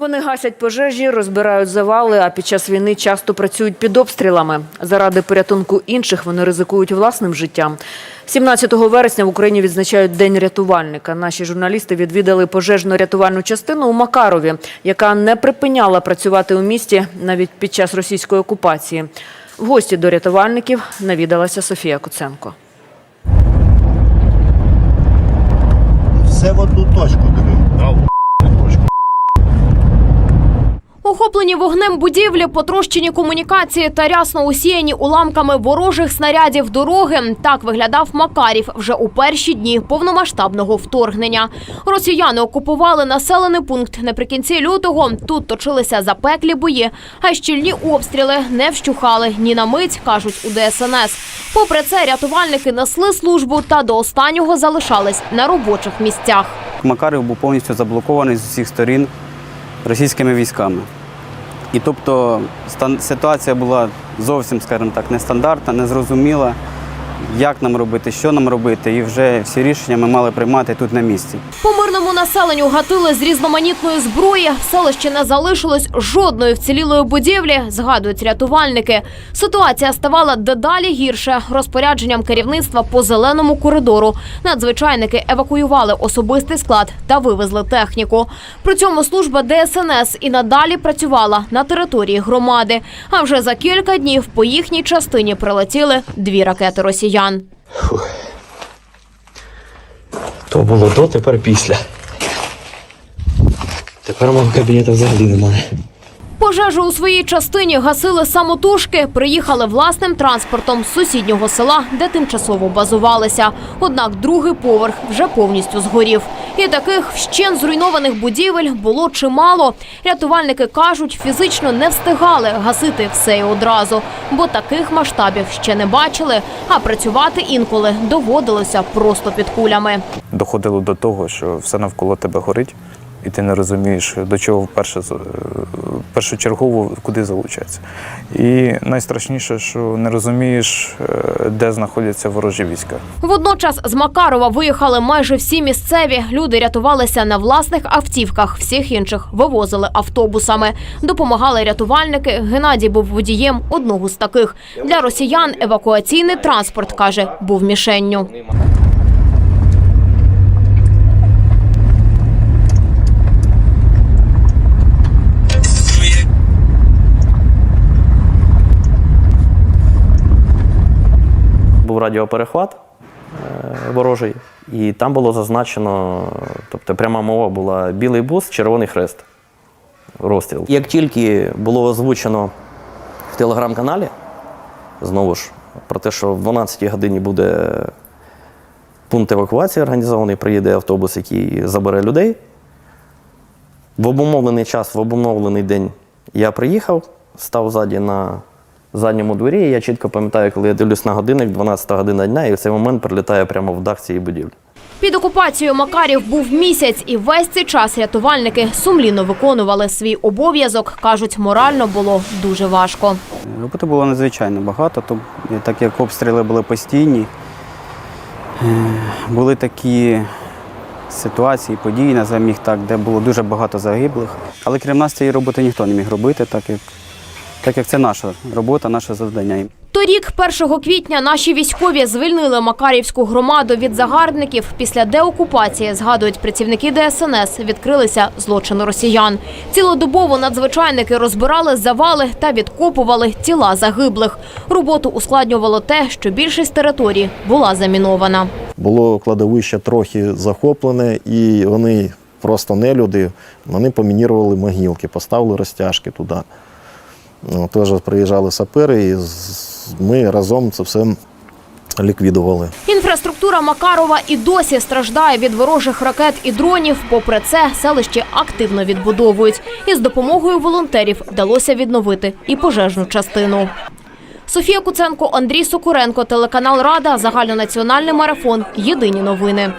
Вони гасять пожежі, розбирають завали, а під час війни часто працюють під обстрілами. Заради порятунку інших вони ризикують власним життям. 17 вересня в Україні відзначають День рятувальника. Наші журналісти відвідали пожежно-рятувальну частину у Макарові, яка не припиняла працювати у місті навіть під час російської окупації. В гості до рятувальників навідалася Софія Куценко. Все в одну точку. Охоплені вогнем будівлі, потрощені комунікації та рясно усіяні уламками ворожих снарядів дороги. Так виглядав Макарів вже у перші дні повномасштабного вторгнення. Росіяни окупували населений пункт наприкінці лютого. Тут точилися запеклі бої, а щільні обстріли не вщухали ні на мить, кажуть у ДСНС. Попри це, рятувальники несли службу та до останнього залишались на робочих місцях. Макарів був повністю заблокований з усіх сторін російськими військами. І тобто ситуація була зовсім, скажімо так, нестандартна, незрозуміла, як нам робити, що нам робити, і вже всі рішення ми мали приймати тут на місці. По мирному населенню гатили з різноманітної зброї. В селищі не залишилось жодної вцілілої будівлі, згадують рятувальники. Ситуація ставала дедалі гірше розпорядженням керівництва по зеленому коридору. Надзвичайники евакуювали особистий склад та вивезли техніку. При цьому служба ДСНС і надалі працювала на території громади. А вже за кілька днів по їхній частині прилетіли дві ракети росіян. То було до, тепер після. Тепер мого кабінету взагалі немає. Пожежу у своїй частині гасили самотужки, приїхали власним транспортом з сусіднього села, де тимчасово базувалися. Однак другий поверх вже повністю згорів. І таких вщен зруйнованих будівель було чимало. Рятувальники кажуть, фізично не встигали гасити все і одразу, бо таких масштабів ще не бачили. А працювати інколи доводилося просто під кулями. доходило до того, що все навколо тебе горить, і ти не розумієш, до чого вперше з- е, першочергово куди залучатися. І найстрашніше, що не розумієш, е, де знаходяться ворожі війська. Водночас з Макарова виїхали майже всі місцеві. Люди рятувалися на власних автівках. Всіх інших вивозили автобусами. Допомагали рятувальники. Геннадій був водієм одного з таких. Для росіян евакуаційний транспорт каже, був мішенню. Був радіоперехват е, ворожий, і там було зазначено, тобто пряма мова була білий бус, червоний хрест. Розстріл. Як тільки було озвучено в телеграм-каналі, знову ж, про те, що в 12 годині буде пункт евакуації організований, приїде автобус, який забере людей. В обумовлений час, в обумовлений день я приїхав, став ззаді на задньому дворі. І я чітко пам'ятаю, коли я дивлюсь на годинник, 12 година дня, і в цей момент прилітає прямо в дах цієї будівлі. Під окупацією Макарів був місяць, і весь цей час рятувальники сумлінно виконували свій обов'язок. кажуть, морально було дуже важко. Роботи було надзвичайно багато, то, так як обстріли були постійні, е, були такі ситуації, події, називаємо їх так, де було дуже багато загиблих. Але крім нас цієї роботи ніхто не міг робити, так як, так як це наша робота, наше завдання. Торік, 1 квітня, наші військові звільнили Макарівську громаду від загарбників. Після деокупації, згадують працівники ДСНС, відкрилися злочини росіян. Цілодобово надзвичайники розбирали завали та відкопували тіла загиблих. Роботу ускладнювало те, що більшість території була замінована. Було кладовище трохи захоплене, і вони просто не люди, вони помінірували могилки, поставили розтяжки туди. Ну, Теж приїжджали сапери, і ми разом це все ліквідували. Інфраструктура Макарова і досі страждає від ворожих ракет і дронів. Попри це, селище активно відбудовують. І з допомогою волонтерів вдалося відновити і пожежну частину. Софія Куценко, Андрій Сокуренко, телеканал Рада, загальнонаціональний марафон. Єдині новини.